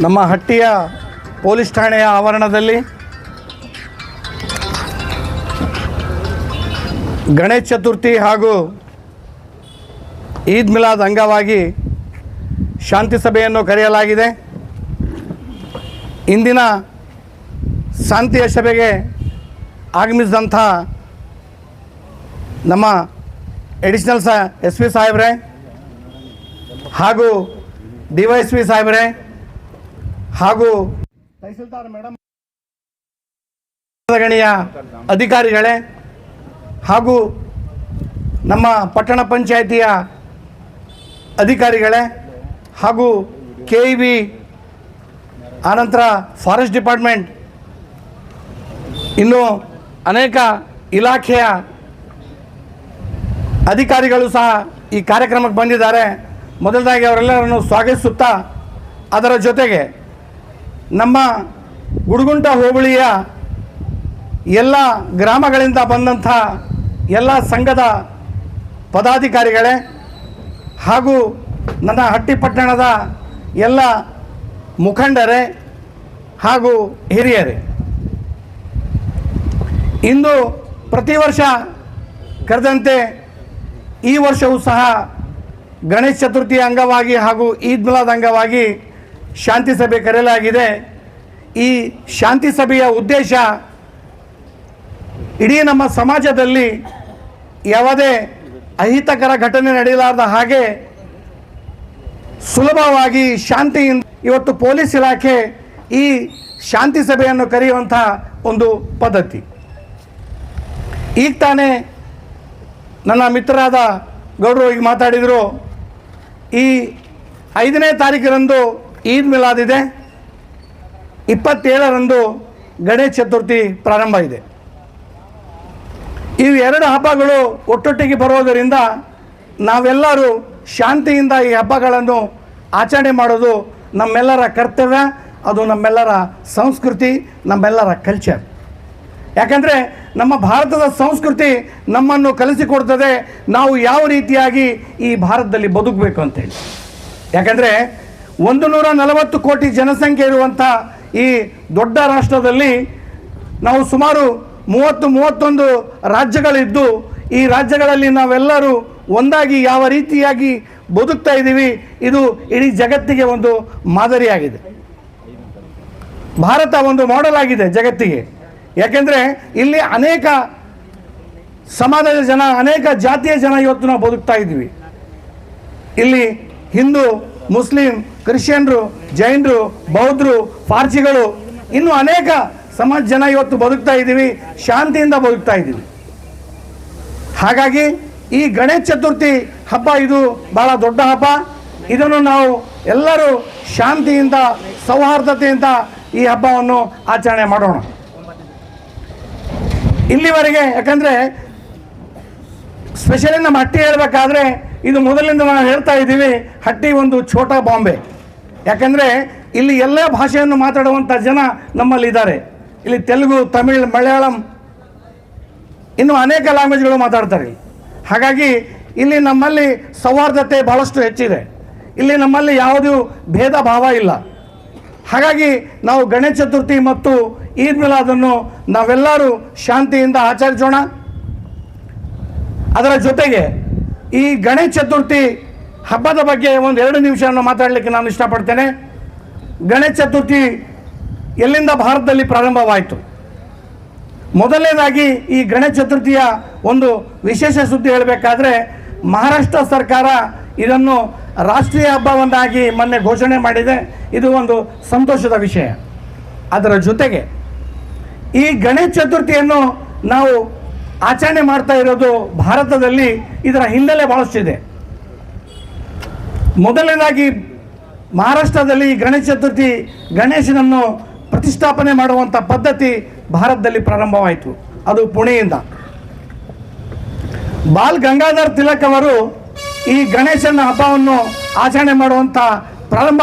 ನಮ್ಮ ಹಟ್ಟಿಯ ಪೊಲೀಸ್ ಠಾಣೆಯ ಆವರಣದಲ್ಲಿ ಗಣೇಶ ಚತುರ್ಥಿ ಹಾಗೂ ಈದ್ ಮಿಲಾದ್ ಅಂಗವಾಗಿ ಶಾಂತಿ ಸಭೆಯನ್ನು ಕರೆಯಲಾಗಿದೆ. ಇಂದಿನ ಶಾಂತಿಯ ಸಭೆಗೆ ಆಗಮಿಸಿದಂಥ ನಮ್ಮ ಎಡಿಷನಲ್ ಸ ಎಸ್ ಪಿ ಸಾಹೇಬ್ರೆ ಹಾಗೂ ಡಿ ವೈ ಎಸ್ ಪಿ ಸಾಹೇಬ್ರೆ ಹಾಗೂ ತಹಸೀಲ್ದಾರ್ ಮೇಡಮ್. ಗಣಿಯ ಅಧಿಕಾರಿಗಳೇ ಹಾಗೂ ನಮ್ಮ ಪಟ್ಟಣ ಪಂಚಾಯಿತಿಯ ಅಧಿಕಾರಿಗಳೇ ಹಾಗೂ ಕೆ ಇ ಬಿ ಆನಂತರ ಫಾರೆಸ್ಟ್ ಡಿಪಾರ್ಟ್ಮೆಂಟ್ ಇನ್ನು ಅನೇಕ ಇಲಾಖೆಯ ಅಧಿಕಾರಿಗಳು ಸಹ ಈ ಕಾರ್ಯಕ್ರಮಕ್ಕೆ ಬಂದಿದ್ದಾರೆ. ಮೊದಲದಾಗಿ ಅವರೆಲ್ಲರನ್ನು ಸ್ವಾಗತಿಸುತ್ತಾ ಅದರ ಜೊತೆಗೆ ನಮ್ಮ ಗುಡುಗುಂಟ ಹೋಬಳಿಯ ಎಲ್ಲ ಗ್ರಾಮಗಳಿಂದ ಬಂದಂಥ ಎಲ್ಲ ಸಂಘದ ಪದಾಧಿಕಾರಿಗಳೇ ಹಾಗೂ ನನ್ನ ಹಟ್ಟಿಪಟ್ಟಣದ ಎಲ್ಲ ಮುಖಂಡರೇ ಹಾಗೂ ಹಿರಿಯರೇ. ಇಂದು ಪ್ರತಿ ವರ್ಷ ಕರೆದಂತೆ ಈ ವರ್ಷವೂ ಸಹ ಗಣೇಶ ಚತುರ್ಥಿಯ ಅಂಗವಾಗಿ ಹಾಗೂ ಈದ್ ಮಿಲಾದ್ ಅಂಗವಾಗಿ ಶಾಂತಿ ಸಭೆ ಕರೆಯಲಾಗಿದೆ. ಈ ಶಾಂತಿ ಸಭೆಯ ಉದ್ದೇಶ ಇಡೀ ನಮ್ಮ ಸಮಾಜದಲ್ಲಿ ಯಾವುದೇ ಅಹಿತಕರ ಘಟನೆ ನಡೆಯಲಾರದ ಹಾಗೆ ಸುಲಭವಾಗಿ ಶಾಂತಿಯಿಂದ ಇವತ್ತು ಪೊಲೀಸ್ ಇಲಾಖೆ ಈ ಶಾಂತಿ ಸಭೆಯನ್ನು ಕರೆಯುವಂಥ ಒಂದು ಪದ್ಧತಿ. ಈಗ ತಾನೇ ನನ್ನ ಮಿತ್ರರಾದ ಗೌಡರು ಈಗ ಮಾತಾಡಿದರು. ಈ ಐದನೇ ತಾರೀಕಿರಂದು ಈದ್ ಮಿಲಾದ್ ಇದೆ. ಇಪ್ಪತ್ತೇಳರಂದು ಗಣೇಶ ಚತುರ್ಥಿ ಪ್ರಾರಂಭ ಇದೆ. ಇವು ಎರಡು ಹಬ್ಬಗಳು ಒಟ್ಟೊಟ್ಟಿಗೆ ಬರೋದರಿಂದ ನಾವೆಲ್ಲರೂ ಶಾಂತಿಯಿಂದ ಈ ಹಬ್ಬಗಳನ್ನು ಆಚರಣೆ ಮಾಡೋದು ನಮ್ಮೆಲ್ಲರ ಕರ್ತವ್ಯ, ಅದು ನಮ್ಮೆಲ್ಲರ ಸಂಸ್ಕೃತಿ, ನಮ್ಮೆಲ್ಲರ ಕಲ್ಚರ್ ಯಾಕಂದರೆ ನಮ್ಮ ಭಾರತದ ಸಂಸ್ಕೃತಿ ನಮ್ಮನ್ನು ಕಲಿಸಿಕೊಡ್ತದೆ. ನಾವು ಯಾವ ರೀತಿಯಾಗಿ ಈ ಭಾರತದಲ್ಲಿ ಬದುಕಬೇಕು ಅಂತೇಳಿ ಯಾಕಂದರೆ ಒಂದು ನೂರ ನಲವತ್ತು ಕೋಟಿ ಜನಸಂಖ್ಯೆ ಇರುವಂಥ ಈ ದೊಡ್ಡ ರಾಷ್ಟ್ರದಲ್ಲಿ ನಾವು ಸುಮಾರು ಮೂವತ್ತು ಮೂವತ್ತೊಂದು ರಾಜ್ಯಗಳಿದ್ದು, ಈ ರಾಜ್ಯಗಳಲ್ಲಿ ನಾವೆಲ್ಲರೂ ಒಂದಾಗಿ ಯಾವ ರೀತಿಯಾಗಿ ಬದುಕ್ತಾ ಇದ್ದೀವಿ, ಇದು ಇಡೀ ಜಗತ್ತಿಗೆ ಒಂದು ಮಾದರಿಯಾಗಿದೆ. ಭಾರತ ಒಂದು ಮಾಡೆಲ್ ಆಗಿದೆ ಜಗತ್ತಿಗೆ. ಯಾಕೆಂದರೆ ಇಲ್ಲಿ ಅನೇಕ ಸಮಾಜದ ಜನ, ಅನೇಕ ಜಾತಿಯ ಜನ ಇವತ್ತು ನಾವು ಬದುಕ್ತಾ ಇದ್ದೀವಿ. ಇಲ್ಲಿ ಹಿಂದೂ ಮುಸ್ಲಿಂ, ಕ್ರಿಶ್ಚಿಯನ್ರು, ಜೈನರು, ಬೌದ್ಧರು ಪಾರ್ಸಿಗಳು ಇನ್ನು ಅನೇಕ ಸಮಾಜ ಜನ ಇವತ್ತು ಬದುಕ್ತಾ ಇದ್ದೀವಿ, ಶಾಂತಿಯಿಂದ ಬದುಕ್ತಾ ಇದ್ದೀವಿ. ಹಾಗಾಗಿ ಈ ಗಣೇಶ ಚತುರ್ಥಿ ಹಬ್ಬ ಇದು ಬಹಳ ದೊಡ್ಡ ಹಬ್ಬ. ಇದನ್ನು ನಾವು ಎಲ್ಲರೂ ಶಾಂತಿಯಿಂದ, ಸೌಹಾರ್ದತೆಯಿಂದ ಈ ಹಬ್ಬವನ್ನು ಆಚರಣೆ ಮಾಡೋಣ. ಇಲ್ಲಿವರೆಗೆ ಯಾಕಂದರೆ ಸ್ಪೆಷಲಿ ನಮ್ಮ ಹಟ್ಟಿ ಹೇಳಬೇಕಾದ್ರೆ ಇದು ಮೊದಲಿಂದ ನಾವು ಹೇಳ್ತಾ ಇದ್ದೀವಿ, ಹಟ್ಟಿ ಒಂದು ಛೋಟಾ ಬಾಂಬೆ. ಯಾಕಂದರೆ ಇಲ್ಲಿ ಎಲ್ಲ ಭಾಷೆಯನ್ನು ಮಾತಾಡುವಂಥ ಜನ ನಮ್ಮಲ್ಲಿ ಇದ್ದಾರೆ. ಇಲ್ಲಿ ತೆಲುಗು, ತಮಿಳ್, ಮಲಯಾಳಂ ಇನ್ನು ಅನೇಕ ಲ್ಯಾಂಗ್ವೇಜ್ಗಳು ಮಾತಾಡ್ತಾರೆ. ಹಾಗಾಗಿ ಇಲ್ಲಿ ನಮ್ಮಲ್ಲಿ ಸೌಹಾರ್ದತೆ ಬಹಳಷ್ಟು ಹೆಚ್ಚಿದೆ. ಇಲ್ಲಿ ನಮ್ಮಲ್ಲಿ ಯಾವುದೂ ಭೇದ ಭಾವ ಇಲ್ಲ. ಹಾಗಾಗಿ ನಾವು ಗಣೇಶ ಚತುರ್ಥಿ ಮತ್ತು ಈದ್ ಮಿಲಾದನ್ನು ನಾವೆಲ್ಲರೂ ಶಾಂತಿಯಿಂದ ಆಚರಿಸೋಣ. ಅದರ ಜೊತೆಗೆ ಈ ಗಣೇಶ ಚತುರ್ಥಿ ಹಬ್ಬದ ಬಗ್ಗೆ ಒಂದು ಎರಡು ನಿಮಿಷವನ್ನು ಮಾತಾಡಲಿಕ್ಕೆ ನಾನು ಇಷ್ಟಪಡ್ತೇನೆ. ಗಣೇಶ ಚತುರ್ಥಿ ಎಲ್ಲಿಂದ ಭಾರತದಲ್ಲಿ ಪ್ರಾರಂಭವಾಯಿತು? ಮೊದಲನೇದಾಗಿ ಈ ಗಣೇಶ ಚತುರ್ಥಿಯ ಒಂದು ವಿಶೇಷ ಸುದ್ದಿ ಹೇಳಬೇಕಾದ್ರೆ, ಮಹಾರಾಷ್ಟ್ರ ಸರ್ಕಾರ ಇದನ್ನು ರಾಷ್ಟ್ರೀಯ ಹಬ್ಬವನ್ನಾಗಿ ಮೊನ್ನೆ ಘೋಷಣೆ ಮಾಡಿದೆ. ಇದು ಒಂದು ಸಂತೋಷದ ವಿಷಯ. ಅದರ ಜೊತೆಗೆ ಈ ಗಣೇಶ ಚತುರ್ಥಿಯನ್ನು ನಾವು ಆಚರಣೆ ಮಾಡ್ತಾ ಇರೋದು ಭಾರತದಲ್ಲಿ ಇದರ ಹಿನ್ನೆಲೆ ಬಹಳಷ್ಟಿದೆ. ಮೊದಲನೇದಾಗಿ ಮಹಾರಾಷ್ಟ್ರದಲ್ಲಿ ಗಣೇಶ ಚತುರ್ಥಿ ಗಣೇಶನನ್ನು ಪ್ರತಿಷ್ಠಾಪನೆ ಮಾಡುವಂಥ ಪದ್ಧತಿ ಭಾರತದಲ್ಲಿ ಪ್ರಾರಂಭವಾಯಿತು. ಅದು ಪುಣೆಯಿಂದ. ಬಾಲ್ ಗಂಗಾಧರ್ ತಿಲಕ್ ಅವರು ಈ ಗಣೇಶನ ಹಬ್ಬವನ್ನು ಆಚರಣೆ ಮಾಡುವಂಥ ಪ್ರಾರಂಭ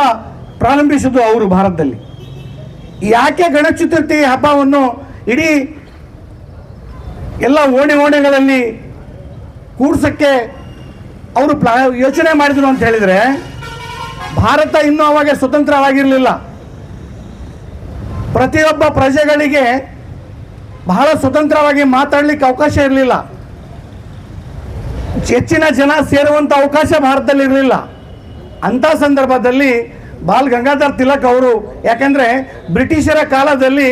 ಪ್ರಾರಂಭಿಸಿದ್ದು ಅವರು ಭಾರತದಲ್ಲಿ. ಯಾಕೆ ಗಣೇಶ ಚತುರ್ಥಿ ಹಬ್ಬವನ್ನು ಇಡೀ ಎಲ್ಲ ಓಣಿ ಓಣಿಗಳಲ್ಲಿ ಕೂಡ್ಸಕ್ಕೆ ಅವರು ಪ್ಲಾ ಯೋಚನೆ ಮಾಡಿದರು ಅಂತ ಹೇಳಿದರೆ ಭಾರತ ಇನ್ನೂ ಅವಾಗ ಸ್ವತಂತ್ರವಾಗಿರಲಿಲ್ಲ. ಪ್ರತಿಯೊಬ್ಬ ಪ್ರಜೆಗಳಿಗೆ ಬಹಳ ಸ್ವತಂತ್ರವಾಗಿ ಮಾತಾಡಲಿಕ್ಕೆ ಅವಕಾಶ ಇರಲಿಲ್ಲ. ಹೆಚ್ಚಿನ ಜನ ಸೇರುವಂಥ ಅವಕಾಶ ಭಾರತದಲ್ಲಿ ಇರಲಿಲ್ಲ. ಅಂಥ ಸಂದರ್ಭದಲ್ಲಿ ಬಾಲ್ ಗಂಗಾಧರ್ ತಿಲಕ್ ಅವರು, ಯಾಕಂದರೆ ಬ್ರಿಟಿಷರ ಕಾಲದಲ್ಲಿ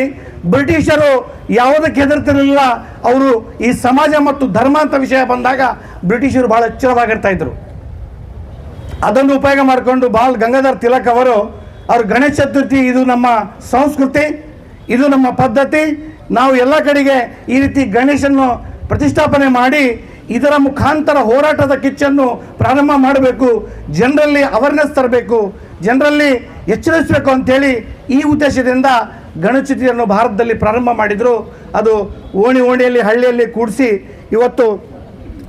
ಬ್ರಿಟಿಷರು ಯಾವುದಕ್ಕೆ ಹೆದರ್ತಿರಲಿಲ್ಲ, ಅವರು ಈ ಸಮಾಜ ಮತ್ತು ಧರ್ಮ ಅಂತ ವಿಷಯ ಬಂದಾಗ ಬ್ರಿಟಿಷರು ಭಾಳ ಎಚ್ಚರವಾಗಿರ್ತಾ ಇದ್ರು. ಅದನ್ನು ಉಪಯೋಗ ಮಾಡಿಕೊಂಡು ಬಾಲ್ ಗಂಗಾಧರ್ ತಿಲಕ್ ಅವರು ಅವರು ಗಣೇಶ ಚತುರ್ಥಿ, ಇದು ನಮ್ಮ ಸಂಸ್ಕೃತಿ, ಇದು ನಮ್ಮ ಪದ್ಧತಿ, ನಾವು ಎಲ್ಲ ಕಡೆಗೆ ಈ ರೀತಿ ಗಣೇಶನ್ನು ಪ್ರತಿಷ್ಠಾಪನೆ ಮಾಡಿ ಇದರ ಮುಖಾಂತರ ಹೋರಾಟದ ಕಿಚ್ಚನ್ನು ಪ್ರಾರಂಭ ಮಾಡಬೇಕು, ಜನರಲ್ಲಿ ಅವೇರ್ನೆಸ್ ತರಬೇಕು, ಜನರಲ್ಲಿ ಎಚ್ಚರಿಸಬೇಕು ಅಂಥೇಳಿ ಈ ಉದ್ದೇಶದಿಂದ ಗಣೇಶಚತುರ್ಥಿಯನ್ನು ಭಾರತದಲ್ಲಿ ಪ್ರಾರಂಭ ಮಾಡಿದರು. ಅದು ಓಣಿ ಓಣಿಯಲ್ಲಿ, ಹಳ್ಳಿಯಲ್ಲಿ ಕೂಡಿಸಿ ಇವತ್ತು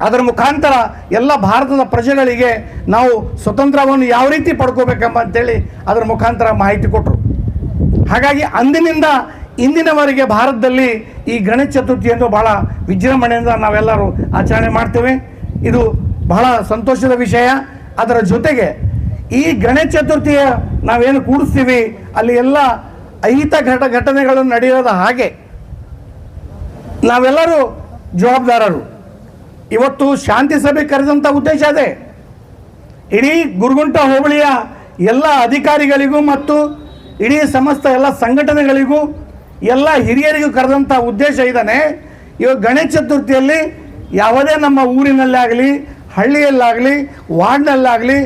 ಅದರ ಮುಖಾಂತರ ಎಲ್ಲ ಭಾರತದ ಪ್ರಜೆಗಳಿಗೆ ನಾವು ಸ್ವತಂತ್ರವನ್ನು ಯಾವ ರೀತಿ ಪಡ್ಕೋಬೇಕಂಬ ಅಂತೇಳಿ ಅದರ ಮುಖಾಂತರ ಮಾಹಿತಿ ಕೊಟ್ಟರು ಹಾಗಾಗಿ ಅಂದಿನಿಂದ ಇಂದಿನವರೆಗೆ ಭಾರತದಲ್ಲಿ ಈ ಗಣೇಶ ಚತುರ್ಥಿಯನ್ನು ಬಹಳ ವಿಜೃಂಭಣೆಯಿಂದ ನಾವೆಲ್ಲರೂ ಆಚರಣೆ ಮಾಡ್ತೇವೆ. ಇದು ಬಹಳ ಸಂತೋಷದ ವಿಷಯ. ಅದರ ಜೊತೆಗೆ ಈ ಗಣೇಶ ಚತುರ್ಥಿಯ ನಾವೇನು ಕೂಡಿಸ್ತೀವಿ, ಅಲ್ಲಿ ಎಲ್ಲ ಅಹಿತ ಘಟ ಘಟನೆಗಳು ನಡೆಯೋದ ಹಾಗೆ ನಾವೆಲ್ಲರೂ ಜವಾಬ್ದಾರರು. ಇವತ್ತು ಶಾಂತಿ ಸಭೆ ಕರೆದಂಥ ಉದ್ದೇಶ ಅದೇ. ಇಡೀ ಗುರುಗುಂಟ ಹೋಬಳಿಯ ಎಲ್ಲ ಅಧಿಕಾರಿಗಳಿಗೂ ಮತ್ತು ಇಡೀ ಸಮಸ್ತ ಎಲ್ಲ ಸಂಘಟನೆಗಳಿಗೂ, ಎಲ್ಲ ಹಿರಿಯರಿಗೂ ಕರೆದಂಥ ಉದ್ದೇಶ ಇದ್ದಾನೆ ಇವಾಗ ಗಣೇಶ ಚತುರ್ಥಿಯಲ್ಲಿ ಯಾವುದೇ ನಮ್ಮ ಊರಿನಲ್ಲೇ ಆಗಲಿ ಹಳ್ಳಿಯಲ್ಲಾಗಲಿ, ವಾರ್ಡ್ನಲ್ಲಾಗಲಿ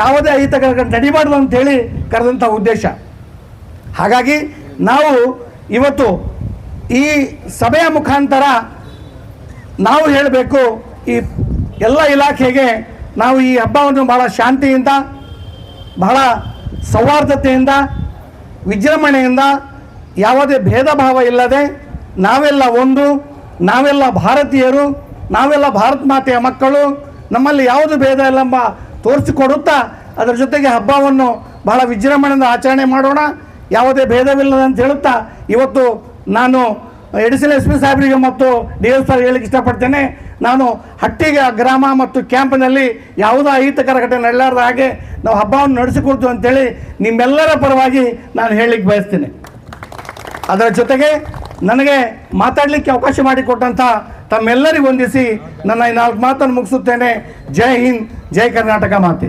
ಯಾವುದೇ ಅಹಿತಕರ ನಡಿಬಾರ್ದು ಅಂತೇಳಿ ಕರೆದಂಥ ಉದ್ದೇಶ. ಹಾಗಾಗಿ ನಾವು ಇವತ್ತು ಈ ಸಭೆಯ ಮುಖಾಂತರ ನಾವು ಹೇಳಬೇಕು, ಈ ಎಲ್ಲ ಇಲಾಖೆಗೆ ನಾವು ಈ ಹಬ್ಬವನ್ನು ಬಹಳ ಶಾಂತಿಯಿಂದ, ಬಹಳ ಸೌಹಾರ್ದತೆಯಿಂದ, ವಿಜೃಂಭಣೆಯಿಂದ ಯಾವುದೇ ಭೇದ ಭಾವ ಇಲ್ಲದೆ ನಾವೆಲ್ಲ ಒಂದು, ನಾವೆಲ್ಲ ಭಾರತೀಯರು, ನಾವೆಲ್ಲ ಭಾರತ ಮಾತೆಯ ಮಕ್ಕಳು, ನಮ್ಮಲ್ಲಿ ಯಾವುದು ಭೇದ ಇಲ್ಲಂಬ ತೋರಿಸಿಕೊಡುತ್ತಾ ಅದರ ಜೊತೆಗೆ ಹಬ್ಬವನ್ನು ಬಹಳ ವಿಜೃಂಭಣೆಯಿಂದ ಆಚರಣೆ ಮಾಡೋಣ. ಯಾವುದೇ ಭೇದವಿಲ್ಲ ಅಂತ ಹೇಳುತ್ತಾ ಇವತ್ತು ನಾನು ಎಡಿಸಲ್ ಎಸ್ ಪಿ ಸಾಹೇಬರಿಗೆ ಮತ್ತು ಡಿ ಎಸ್ ಸರ್ ಹೇಳಿಕ್ಕೆ ಇಷ್ಟಪಡ್ತೇನೆ. ನಾನು ಹಟ್ಟಿಗೆ ಗ್ರಾಮ ಮತ್ತು ಕ್ಯಾಂಪ್ನಲ್ಲಿ ಯಾವುದೇ ಅಹಿತಕರ ಘಟನೆ ನಡೆಯಲಾರದ ಹಾಗೆ ನಾವು ಹಬ್ಬವನ್ನು ನಡೆಸಿಕೊಡ್ತೀವಿ ಅಂತೇಳಿ ನಿಮ್ಮೆಲ್ಲರ ಪರವಾಗಿ ನಾನು ಹೇಳಲಿಕ್ಕೆ ಬಯಸ್ತೇನೆ. ಅದರ ಜೊತೆಗೆ ನನಗೆ ಮಾತಾಡಲಿಕ್ಕೆ ಅವಕಾಶ ಮಾಡಿಕೊಟ್ಟಂಥ ತಮ್ಮೆಲ್ಲರಿಗೂ ವಂದಿಸಿ ನನ್ನ ಈ ನಾಲ್ಕು ಮಾತನ್ನು ಮುಗಿಸುತ್ತೇನೆ. ಜೈ ಹಿಂದ್, ಜೈ ಕರ್ನಾಟಕ ಮಾತೆ.